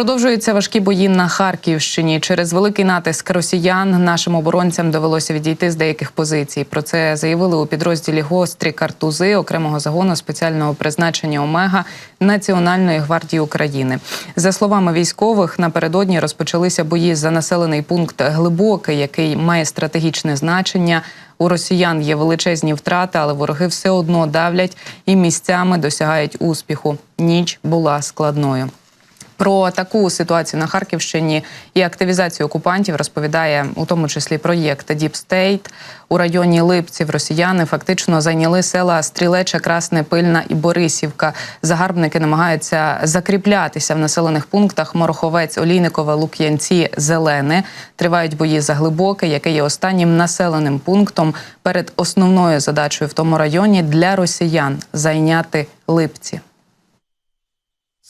Продовжуються важкі бої на Харківщині. Через великий натиск росіян нашим оборонцям довелося відійти з деяких позицій. Про це заявили у підрозділі гострі картузи окремого загону спеціального призначення Омега Національної гвардії України. За словами військових, напередодні розпочалися бої за населений пункт Глибокий, який має стратегічне значення. У росіян є величезні втрати, але вороги все одно давлять і місцями досягають успіху. Ніч була складною. Про таку ситуацію на Харківщині і активізацію окупантів розповідає у тому числі проєкт State. У районі Липців росіяни фактично зайняли села Стрілеча, Красне, Пильна і Борисівка. Загарбники намагаються закріплятися в населених пунктах Мороховець, Олійникове, Лук'янці, Зелене. Тривають бої за глибоке, яке є останнім населеним пунктом перед основною задачею в тому районі для росіян зайняти Липці.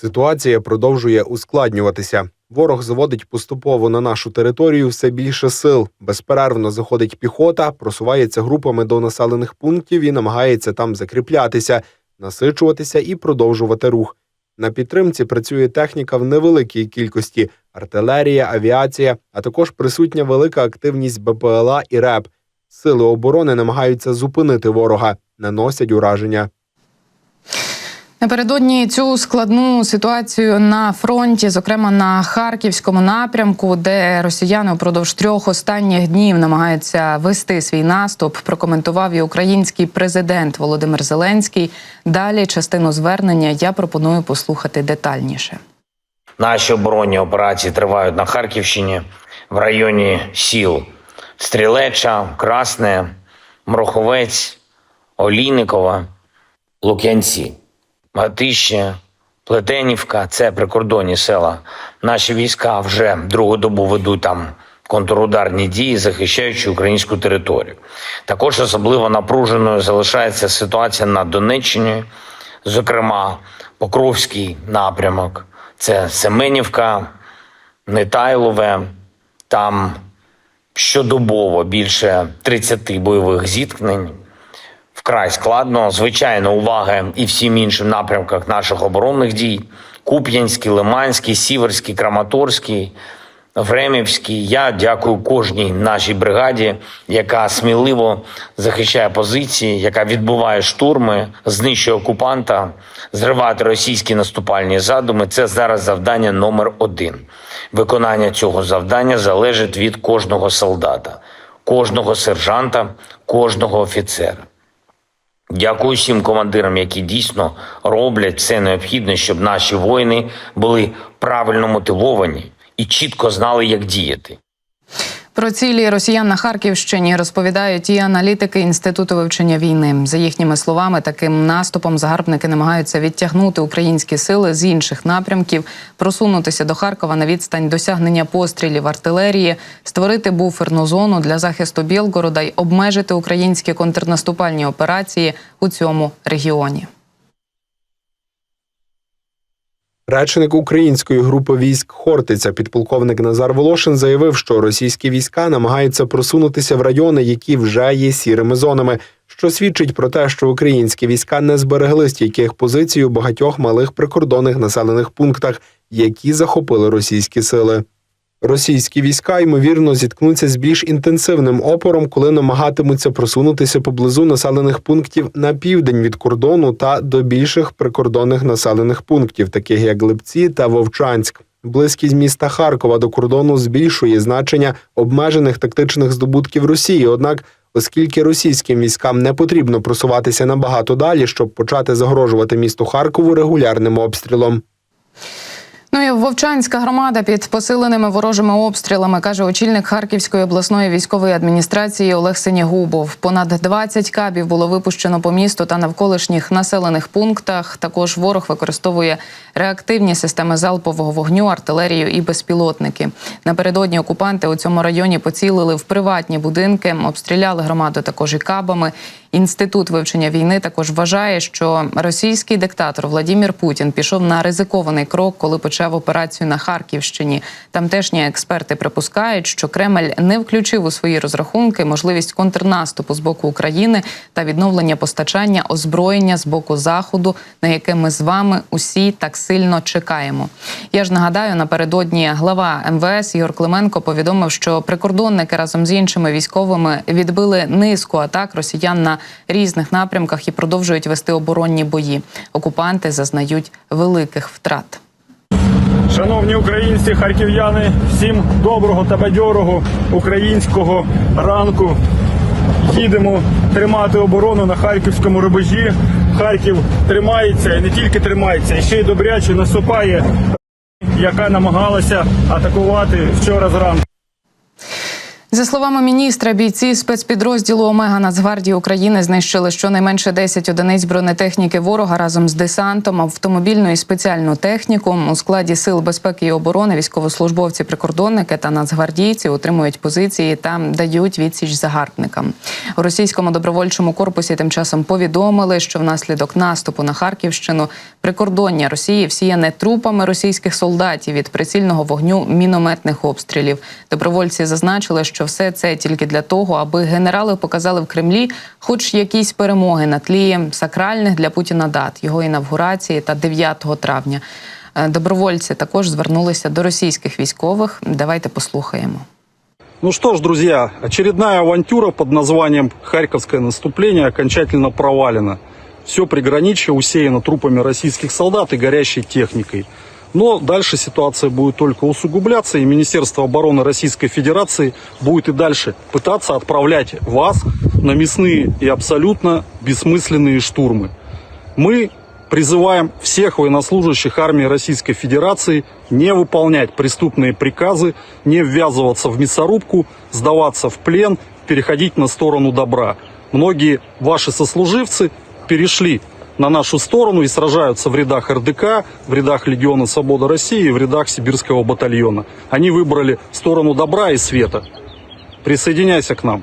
Ситуація продовжує ускладнюватися. Ворог заводить поступово на нашу територію все більше сил. Безперервно заходить піхота, просувається групами до населених пунктів і намагається там закріплятися, насичуватися і продовжувати рух. На підтримці працює техніка в невеликій кількості: артилерія, авіація, а також присутня велика активність БПЛА і РЕП. Сили оборони намагаються зупинити ворога, наносять ураження. Напередодні цю складну ситуацію на фронті, зокрема на харківському напрямку, де росіяни упродовж трьох останніх днів намагаються вести свій наступ, прокоментував і український президент Володимир Зеленський. Далі частину звернення я пропоную послухати детальніше. Наші оборонні операції тривають на Харківщині в районі сіл Стрілеча, Красне, Мроховець, Олійникова, Лук'янці, Гатище, Плетенівка це прикордонні села. Наші війська вже другу добу ведуть там контрударні дії, захищаючи українську територію. Також особливо напруженою залишається ситуація на Донеччині, зокрема Покровський напрямок. Це Семенівка, Нетайлове. Там щодобово більше 30 бойових зіткнень. Вкрай складно. Звичайно, уваги і всім іншим напрямках наших оборонних дій: Куп'янський, Лиманський, Сіверський, Краматорський, Времівський. Я дякую кожній нашій бригаді, яка сміливо захищає позиції, яка відбуває штурми, знищує окупанта, зривати російські наступальні задуми. Це зараз завдання номер один. Виконання цього завдання залежить від кожного солдата, кожного сержанта, кожного офіцера. Дякую всім командирам, які дійсно роблять все необхідне, щоб наші воїни були правильно мотивовані і чітко знали, як діяти. Про цілі росіян на Харківщині розповідають і аналітики інституту вивчення війни. За їхніми словами, таким наступом загарбники намагаються відтягнути українські сили з інших напрямків, просунутися до Харкова на відстань досягнення пострілів артилерії, створити буферну зону для захисту Білгорода й обмежити українські контрнаступальні операції у цьому регіоні. Речник української групи військ Хортиця, підполковник Назар Волошин, заявив, що російські війська намагаються просунутися в райони, які вже є сірими зонами, що свідчить про те, що українські війська не зберегли стійких позицій у багатьох малих прикордонних населених пунктах, які захопили російські сили. Російські війська ймовірно зіткнуться з більш інтенсивним опором, коли намагатимуться просунутися поблизу населених пунктів на південь від кордону та до більших прикордонних населених пунктів, таких як Липці та Вовчанськ. Близькість міста Харкова до кордону збільшує значення обмежених тактичних здобутків Росії. Однак, оскільки російським військам не потрібно просуватися набагато далі, щоб почати загрожувати місту Харкову регулярним обстрілом. Ну і Вовчанська громада під посиленими ворожими обстрілами каже очільник Харківської обласної військової адміністрації Олег Синягубов. Понад 20 кабів було випущено по місту та навколишніх населених пунктах. Також ворог використовує реактивні системи залпового вогню, артилерію і безпілотники. Напередодні окупанти у цьому районі поцілили в приватні будинки, обстріляли громаду також і кабами. Інститут вивчення війни також вважає, що російський диктатор Владімір Путін пішов на ризикований крок, коли почав операцію на Харківщині. Тамтешні експерти припускають, що Кремль не включив у свої розрахунки можливість контрнаступу з боку України та відновлення постачання озброєння з боку заходу, на яке ми з вами усі так сильно чекаємо. Я ж нагадаю, напередодні глава МВС Ігор Клименко повідомив, що прикордонники разом з іншими військовими відбили низку атак росіян на різних напрямках і продовжують вести оборонні бої. Окупанти зазнають великих втрат. Шановні українці, харків'яни, всім доброго та бадьорого українського ранку. Їдемо тримати оборону на харківському рубежі. Харків тримається і не тільки тримається, і ще й добряче наступає, яка намагалася атакувати вчора зранку. За словами міністра, бійці спецпідрозділу Омега Нацгвардії України знищили щонайменше 10 одиниць бронетехніки ворога разом з десантом, автомобільну і спеціальну техніку. У складі сил безпеки і оборони військовослужбовці, прикордонники та нацгвардійці утримують позиції та дають відсіч загарбникам. У російському добровольчому корпусі тим часом повідомили, що внаслідок наступу на Харківщину прикордоння Росії всіяне трупами російських солдатів від прицільного вогню мінометних обстрілів. Добровольці зазначили, що все це тільки для того, аби генерали показали в Кремлі хоч якісь перемоги на тлі сакральних для Путіна дат його інавгурації та 9 травня. Е, Добровольці також звернулися до російських військових. Давайте послухаємо. Ну что ж, друзья, очередная авантюра под названием «Харьковское наступление» окончательно провалена. Все приграничье усеяно трупами российских солдат и горящей техникой. Но дальше ситуация будет только усугубляться, и Министерство обороны Российской Федерации будет и дальше пытаться отправлять вас на мясные и абсолютно бессмысленные штурмы. Мы призываем всех военнослужащих армии Российской Федерации не выполнять преступные приказы, не ввязываться в мясорубку, сдаваться в плен, переходить на сторону добра. Многие ваши сослуживцы перешли на нашу сторону и сражаются в рядах РДК, в рядах Легиона Свобода России в рядах Сибирского батальона. Они выбрали сторону добра и света. Присоединяйся к нам.